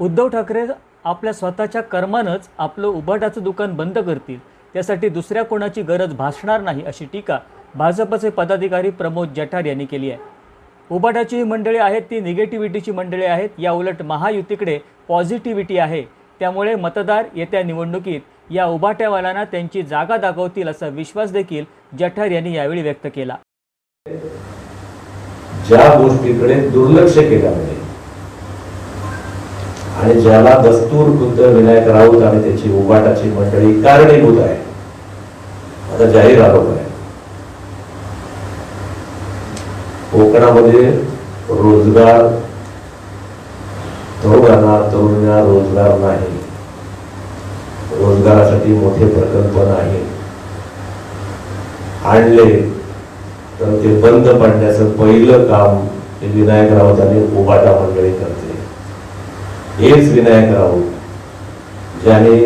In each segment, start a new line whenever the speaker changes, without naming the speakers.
उद्धव ठाकरे आपल्या स्वतःच्या कर्मानंच आपलं उभाटाचं दुकान बंद करतील. त्यासाठी दुसऱ्या कोणाची गरज भासणार नाही अशी टीका भाजपचे पदाधिकारी प्रमोद जठार यांनी केली आहे. उभाटाची ही मंडळी आहेत ती निगेटिव्हिटीची मंडळी आहेत. या उलट महायुतीकडे पॉझिटिव्हिटी आहे. त्यामुळे मतदार येत्या निवडणुकीत या उभाट्यावाल्यांना त्यांची जागा दाखवतील असा विश्वास देखील जठार यांनी यावेळी व्यक्त केला.
ज्या गोष्टीकडे दुर्लक्ष केलं आणि ज्याला दस्तूर खुद्द विनायक राऊत आणि त्याची उबाटाची मंडळी कारणीभूत आहे. आता जाहीर आरोप आहे. कोकणामध्ये रोजगार तरुणांना तरुणींना रोजगार नाही. रोजगारासाठी मोठे प्रकल्प नाही. आणले तर ते बंद पडण्याचं पहिलं काम हे विनायक राऊत आणि उबाटा मंडळी करते हेच विनायक राऊत ज्याने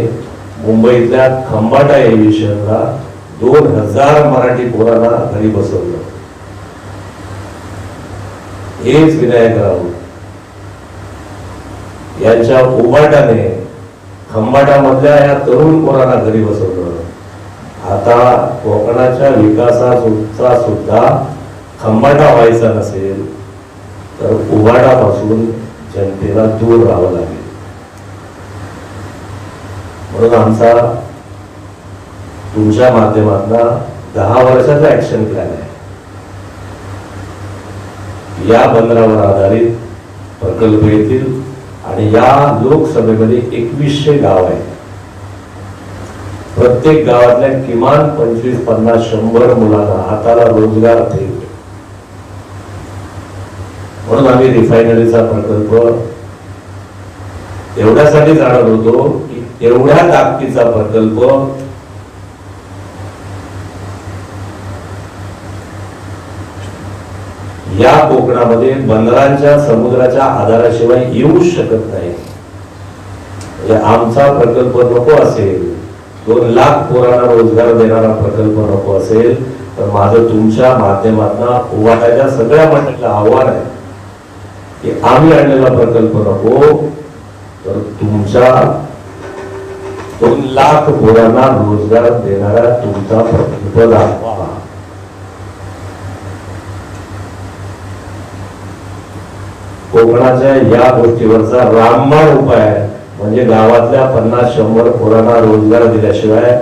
मुंबईतल्या खंबाटा एव्हिएशनला दोन हजार मराठी पोरांना घरी बसवलं. हेच विनायक राऊत. यांच्या उबाटाने खंबाटामधल्या या तरुण पोरांना घरी बसवलं. आता कोकणाच्या विकासाचा सुद्धा खंबाटा व्हायचा नसेल तर उभाटापासून जनतेला दूर राहावं लागेल. म्हणून आमचा तुमच्या माध्यमातला दहा वर्षाचा ऍक्शन प्लॅन आहे. या बंदरावर आधारित प्रकल्प येतील आणि या लोकसभेमध्ये एकवीसशे गाव आहेत. प्रत्येक गावातल्या किमान पंचवीस पन्नास शंभर मुलांना हाताला रोजगार देईल. म्हणून आम्ही रिफायनरीचा प्रकल्प एवढ्यासाठी जाणार होतो की एवढ्या ताकदीचा प्रकल्प या कोकणामध्ये बंदरांच्या समुद्राच्या आधाराशिवाय येऊ शकत नाही. म्हणजे आमचा प्रकल्प नको असेल दोन लाख पोरांना रोजगार देणारा प्रकल्प नको असेल तर माझं तुमच्या माध्यमातून उभाटाच्या सगळ्या मंडळीला आव्हान आहे. की आम्ही आणलेला प्रकल्प नको तर तुमच्या दोन लाख पोरांना रोजगार देणारा तुमचा प्रकल्प दाखवा. कोकणाच्या या गोष्टीवरचा रामबाण उपाय म्हणजे गावातल्या पन्नास शंभर पोरांना रोजगार दिल्याशिवाय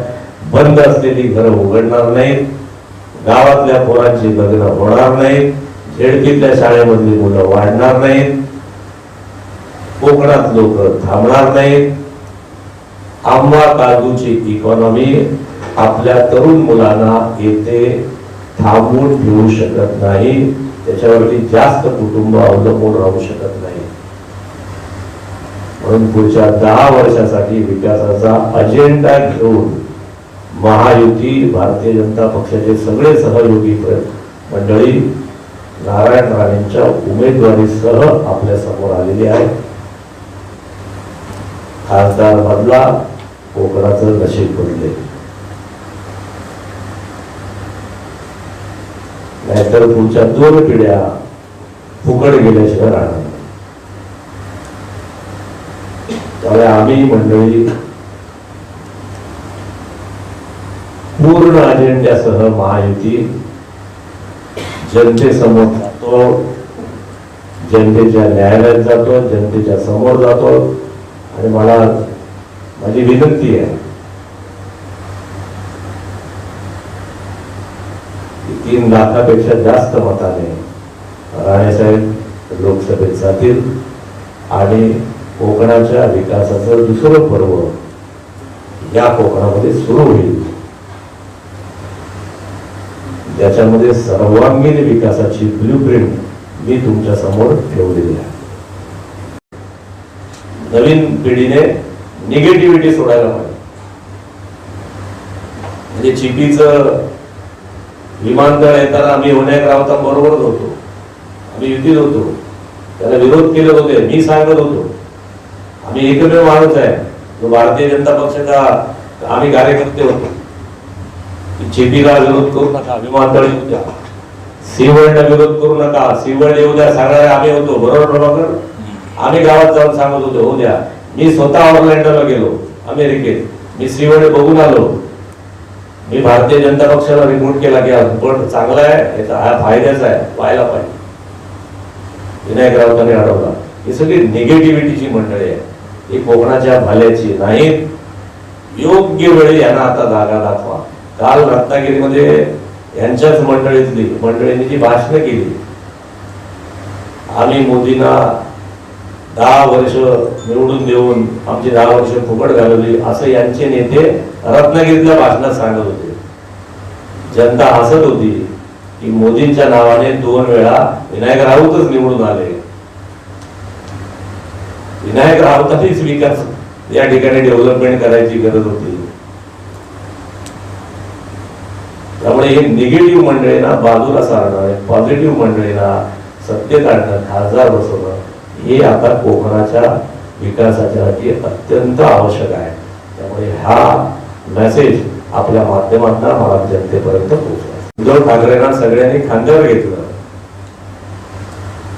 बंद असलेली घरं उघडणार नाहीत. गावातल्या पोरांची लग्न होणार नाहीत. झेडकीतल्या शाळेमधली मुलं वाढणार नाहीत. कोकणात लोक थांबणार नाहीत. आंबा काजूची इकॉनॉमी आपल्या तरुण मुलांना येथे थांबवून ठेवू शकत नाही. त्याच्यावरती जास्त कुटुंब अवलंबून राहू शकत नाही. म्हणून पुढच्या दहा वर्षासाठी विकासाचा अजेंडा घेऊन महायुती भारतीय जनता पक्षाचे सगळे सहयोगी मंडळी नारायण राणेंच्या उमेदवारीसह आपल्यासमोर आलेली आहे. खासदार बदला कोकणाचं नशीब बदले नाहीतर पुढच्या दोन पिढ्या फुकट गेल्याशिवाय राहणार त्यामुळे आम्ही मंडळी पूर्ण अजेंड्यासह महायुती जनतेसमोर जातो. जनतेच्या न्यायालयात जातो जनतेच्या समोर जातो. आणि मला माझी विनंती आहे तीन लाखापेक्षा जास्त मताने राणेसाहेब लोकसभेत जातील. आणि कोकणाच्या विकासाचं दुसरं पर्व या कोकणामध्ये सुरू होईल. याच्यामध्ये सर्वांगीण विकासाची ब्ल्यूप्रिंट मी तुमच्यासमोर ठेवलेली आहे. नवीन पिढीने निगेटिव्हिटी सोडायला पाहिजे. म्हणजे चिपीचं विमानतळ येताना आम्ही विनायक राऊतांबरोबरच होतो. आम्ही युतीत होतो. त्याला विरोध केले होते मी सांगत होतो. आम्ही एकमेव माणूस आहे. भारतीय जनता पक्षाचा आम्ही कार्यकर्ते होतो. चिपीला विरोध करू नका विमानतळ येऊ द्या. सीवर्ल्डला विरोध करू नका. सीवर्ल्ड येऊ द्या सांगणारे आम्ही होतो बरोबर प्रभाकर? आम्ही गावात जाऊन सांगत होतो उद्या द्या. मी स्वतः ऑरलँडोला गेलो अमेरिकेत. मी श्रीवडे बघून आलो. मी भारतीय जनता पक्षाला रिमोट केला की पण चांगला आहे याचा हा फायद्याचा आहे व्हायला पाहिजे. विनायक राऊतांनी अडवला ही सगळी निगेटिव्हिटीची मंडळी आहे. ही कोकणाच्या भाल्याची नाहीत. योग्य वेळी यांना आता जागा दाखवा. काल रत्नागिरीमध्ये यांच्याच मंडळीतली मंडळींनी जी भाषणं केली. आम्ही मोदींना दहा वर्ष निवडून देऊन आमची दहा वर्ष फुकट घालवली असं यांचे नेते रत्नागिरीतल्या भाषणात सांगत होते. जनता हसत होती की मोदींच्या नावाने दोन वेळा विनायक राऊतच निवडून आले. विनायक राऊतांनीच विकास या ठिकाणी डेव्हलपमेंट करायची गरज होती. त्यामुळे हे निगेटिव्ह मंडळींना बाजूला सारणं पॉझिटिव्ह मंडळींना सत्य काढणं खासदार बसवणं हे आता कोकणाच्या विकासाच्यासाठी अत्यंत आवश्यक आहे. त्यामुळे हा मेसेज आपल्या माध्यमातून मला जनतेपर्यंत पोहोचला उद्धव ठाकरेंना सगळ्यांनी खांद्यावर घेतलं.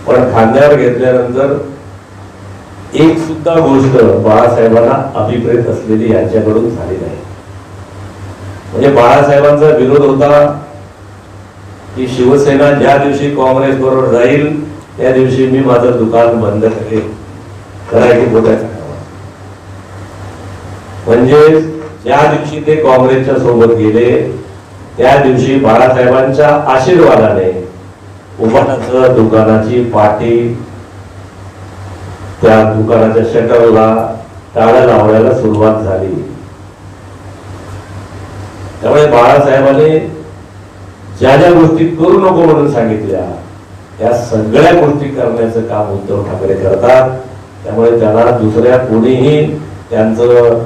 पण खांद्यावर घेतल्यानंतर एक सुद्धा गोष्ट बाळासाहेबांना अभिप्रेत असलेली यांच्याकडून झाली नाही. म्हणजे बाळासाहेबांचा विरोध होता की शिवसेना ज्या दिवशी काँग्रेस बरोबर जाईल त्या दिवशी मी माझं दुकान बंद करेल करायची बोलायचं म्हणजे ज्या दिवशी ते काँग्रेसच्या सोबत गेले त्या दिवशी बाळासाहेबांच्या आशीर्वादाने उभाटाचं दुकानाची पाठी त्या दुकानाच्या शटरला टाळ्या लावण्याला सुरुवात झाली. त्यामुळे बाळासाहेबांनी ज्या ज्या गोष्टी करू नको म्हणून सांगितल्या त्या सगळ्या गोष्टी करण्याचं काम उद्धव ठाकरे करतात. त्यामुळे त्यांना दुसऱ्या कोणीही त्यांचं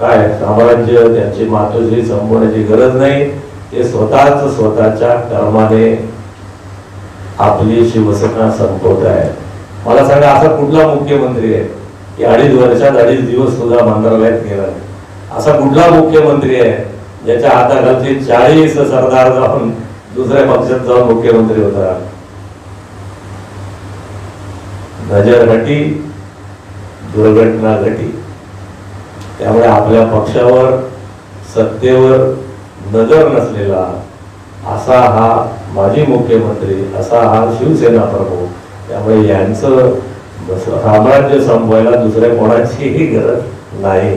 काय साम्राज्य त्यांची मातोश्री संपवण्याची गरज नाही. ते स्वतःच स्वतःच्या कर्माने आपली शिवसेना संपवत आहे. मला सांगा असा कुठला मुख्यमंत्री आहे? की अडीच वर्षात अडीच दिवस सुद्धा मंत्रालयात गेला असा कुठला मुख्यमंत्री आहे? ज्याच्या हाताखालचे चाळीस सरदार जाऊन दुसऱ्या पक्षात जाऊन मुख्यमंत्री होता नजर घटी दुर्घटना घटी त्यामुळे आपल्या पक्षावर सत्तेवर नजर नसलेला असा हा माजी मुख्यमंत्री असा हा शिवसेना प्रमुख त्यामुळे यांचं साम्राज्य संपवायला दुसऱ्या कोणाचीही गरज नाही.